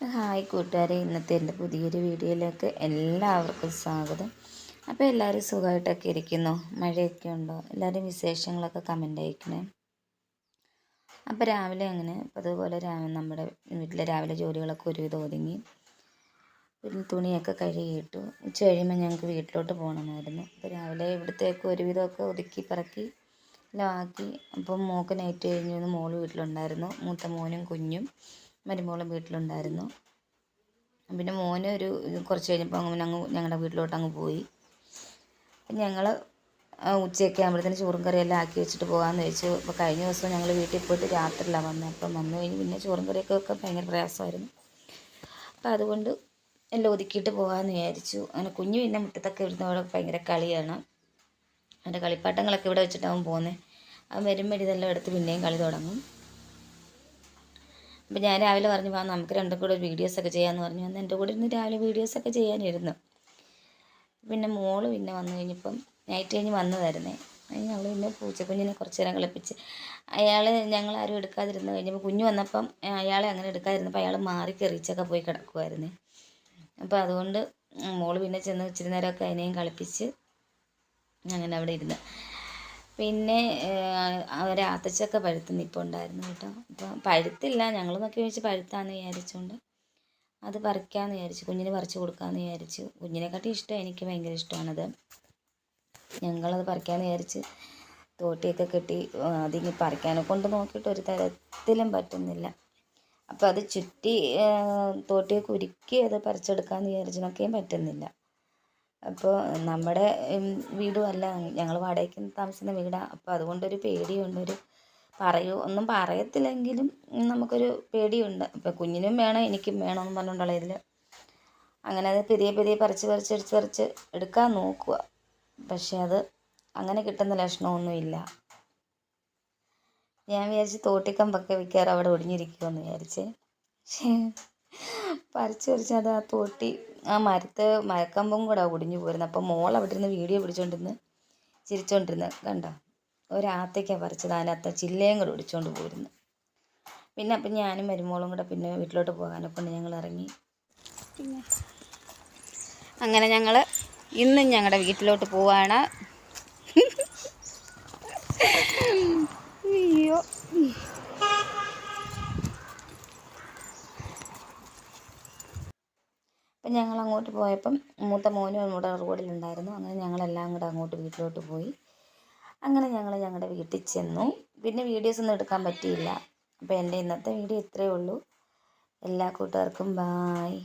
Hi കൂട്ടുകാരെ ഇന്നത്തെ എന്റെ പുതിയൊരു വീഡിയോയിലേക്ക് എല്ലാവർക്കും സ്വാഗതം. അപ്പോൾ എല്ലാവരും സുഖമായിട്ടൊക്കെ ഇരിക്കുന്നു? മഴയൊക്കെ ഉണ്ടോ? എല്ലാവരും വിശേഷങ്ങളൊക്കെ കമന്റ് അയക്കണേ. അപ്പോൾ രാവിലെ അങ്ങനെ അതുപോലെ രാവിലെ നമ്മുടെ വീട്ടിലെ രാവിലെ ജോലികളൊക്കെ ഒരുവിധം ഒതുങ്ങി. തുണിയൊക്കെ കഴുകിയിട്ടു. ഉച്ച കഴിയുമ്പോൾ ഞങ്ങൾക്ക് വീട്ടിലോട്ട് പോകണമായിരുന്നു. അപ്പോൾ രാവിലെ ഇവിടുത്തേക്ക് ഒരുവിധമൊക്കെ ഒതുക്കി പറക്കി എല്ലാം ആക്കി. അപ്പം മോക്ക് നൈറ്റ് കഴിഞ്ഞ്. മോൾ വീട്ടിലുണ്ടായിരുന്നു. മൂത്ത മോനും കുഞ്ഞും. മരുമോളും വീട്ടിലുണ്ടായിരുന്നു. പിന്നെ മോന് ഒരു കുറച്ച് കഴിഞ്ഞപ്പോൾ അങ്ങനെ അങ്ങ് ഞങ്ങളുടെ വീട്ടിലോട്ട് അങ്ങ് പോയി. ഞങ്ങൾ ഉച്ചയൊക്കെ ആകുമ്പോഴത്തേന് ചോറും കറിയെല്ലാം ആക്കി വെച്ചിട്ട് പോകാമെന്ന് വെച്ചു അപ്പോൾ കഴിഞ്ഞ ദിവസം ഞങ്ങൾ വീട്ടിൽ പോയിട്ട് രാത്രിയിലാണ് വന്നത് അപ്പം വന്നു കഴിഞ്ഞ് പിന്നെ ചോറും കറിയൊക്കെ ഒക്കെ ഭയങ്കര പ്രയാസമായിരുന്നു. അപ്പോൾ അതുകൊണ്ട് എല്ലാം ഒതുക്കിയിട്ട് പോകാമെന്ന് വിചാരിച്ചു. അങ്ങനെ കുഞ്ഞു പിന്നെ മുറ്റത്തൊക്കെ ഇരുന്ന് അവിടെ ഭയങ്കര കളിയാണ്. അവന്റെ കളിപ്പാട്ടങ്ങളൊക്കെ ഇവിടെ വെച്ചിട്ടാവും പോകുന്നത് അവൻ വരുമ്പോൾ ഇതെല്ലാം എടുത്ത് പിന്നെയും കളി തുടങ്ങും. അപ്പോൾ ഞാൻ രാവിലെ പറഞ്ഞു വാ നമുക്ക് രണ്ടും കൂടെ ഒരു വീഡിയോസൊക്കെ ചെയ്യാമെന്ന് പറഞ്ഞു. അന്ന് എന്റെ കൂടെ ഇരുന്ന് രാവിലെ വീഡിയോസൊക്കെ ചെയ്യാനിരുന്നു. പിന്നെ മോൾ പിന്നെ വന്നു കഴിഞ്ഞപ്പം നൈറ്റ് കഴിഞ്ഞ് വന്നതായിരുന്നേ. ഞങ്ങൾ പിന്നെ പൂച്ചക്കുഞ്ഞിനെ കുറച്ച് നേരം കളിപ്പിച്ച് അയാൾ ഞങ്ങൾ ആരും എടുക്കാതിരുന്ന് കഴിഞ്ഞപ്പോൾ കുഞ്ഞ് വന്നപ്പം അയാളെ അങ്ങനെ എടുക്കാതിരുന്നപ്പോൾ അയാൾ മാറി കെറിച്ചൊക്കെ പോയി കിടക്കുമായിരുന്നേ അപ്പോൾ അതുകൊണ്ട് മോൾ പിന്നെ ചെന്ന് ഇച്ചിരി നേരമൊക്കെ അതിനെയും കളിപ്പിച്ച് അങ്ങനെ അവിടെ ഇരുന്ന്. പിന്നെ ഒരാത്തച്ചക്ക പഴുത്ത് നിൽപ്പുണ്ടായിരുന്നു കേട്ടോ. അപ്പം പഴുത്തില്ല. ഞങ്ങൾ നോക്കി വെച്ച് പഴുത്താന്ന് വിചാരിച്ചുകൊണ്ട് അത് പറിക്കാമെന്ന് വിചാരിച്ചു. കുഞ്ഞിന് പറിച്ച് കൊടുക്കാമെന്ന് വിചാരിച്ചു. കുഞ്ഞിനെക്കാട്ടി ഇഷ്ടം എനിക്ക് ഭയങ്കര ഇഷ്ടമാണത്. ഞങ്ങളത് പറിക്കാമെന്ന് വിചാരിച്ച് തോട്ടിയൊക്കെ കെട്ടി അതിങ്ങി പറിക്കാനെ കൊണ്ട് നോക്കിയിട്ട് ഒരു തരത്തിലും പറ്റുന്നില്ല. അപ്പോൾ അത് ചുറ്റി തോട്ടിയൊക്കെ ഉരുക്കി അത് പറിച്ചെടുക്കാമെന്ന് വിചാരിച്ചതൊക്കെയും പറ്റുന്നില്ല. അപ്പോൾ നമ്മുടെ വീടും അല്ല ഞങ്ങൾ വാടകയ്ക്ക് താമസിക്കുന്ന വീടാണ് അപ്പോൾ അതുകൊണ്ടൊരു പേടിയുണ്ട്. ഒരു പറയൂ ഒന്നും പറയത്തില്ലെങ്കിലും നമുക്കൊരു പേടിയുണ്ട്. അപ്പോൾ കുഞ്ഞിനും വേണം എനിക്കും വേണം എന്ന് പറഞ്ഞുകൊണ്ടുള്ള ഇതിൽ അങ്ങനെ അത് പെരിയെ പെരിയെ പറിച്ച് പറിച്ച് പറിച്ച് പറിച്ച് എടുക്കാൻ നോക്കുക. പക്ഷെ അത് അങ്ങനെ കിട്ടുന്ന ലക്ഷണമൊന്നുമില്ല ഞാൻ വിചാരിച്ച് തോട്ടിക്കമ്പൊക്കെ വിൽക്കാറ് അവിടെ ഒടിഞ്ഞിരിക്കുമെന്ന് വിചാരിച്ച്. പക്ഷേ പറിച്ച് പറിച്ച് അത് ആ തോട്ടി. ആ മരത്ത് മരക്കമ്പും കൂടെ ഒടിഞ്ഞു പോരുന്നത് അപ്പം മോൾ അവിടെ ഇരുന്ന് വീഡിയോ പിടിച്ചോണ്ടിരുന്ന് ചിരിച്ചോണ്ടിരുന്ന് കണ്ടോ? ഒരാത്തയ്ക്ക പറിച്ചത്. അതിനകത്ത് ചില്ലയും കൂടെ ഒടിച്ചോണ്ട് പോരുന്നു പിന്നെ അപ്പം ഞാനും മരുമോളും കൂടെ പിന്നെ വീട്ടിലോട്ട് പോകാനെ കൊണ്ട് ഞങ്ങൾ ഇറങ്ങി. പിന്നെ? അങ്ങനെ ഞങ്ങൾ ഇന്നും ഞങ്ങളുടെ വീട്ടിലോട്ട് പോവാണ്. അയ്യോ. അപ്പം ഞങ്ങൾ അങ്ങോട്ട് പോയപ്പം മൂത്ത മോനും നമ്മുടെ റോഡിലുണ്ടായിരുന്നു. അങ്ങനെ ഞങ്ങളെല്ലാം കൂടെ അങ്ങോട്ട് വീട്ടിലോട്ട് പോയി. അങ്ങനെ ഞങ്ങൾ ഞങ്ങളുടെ വീട്ടിൽ ചെന്നു. പിന്നെ വീഡിയോസ് ഒന്നും എടുക്കാൻ പറ്റിയില്ല. അപ്പോൾ എന്റെ ഇന്നത്തെ വീഡിയോ ഇത്രയേ ഉള്ളൂ. എല്ലാ കൂട്ടുകാർക്കും ബായ്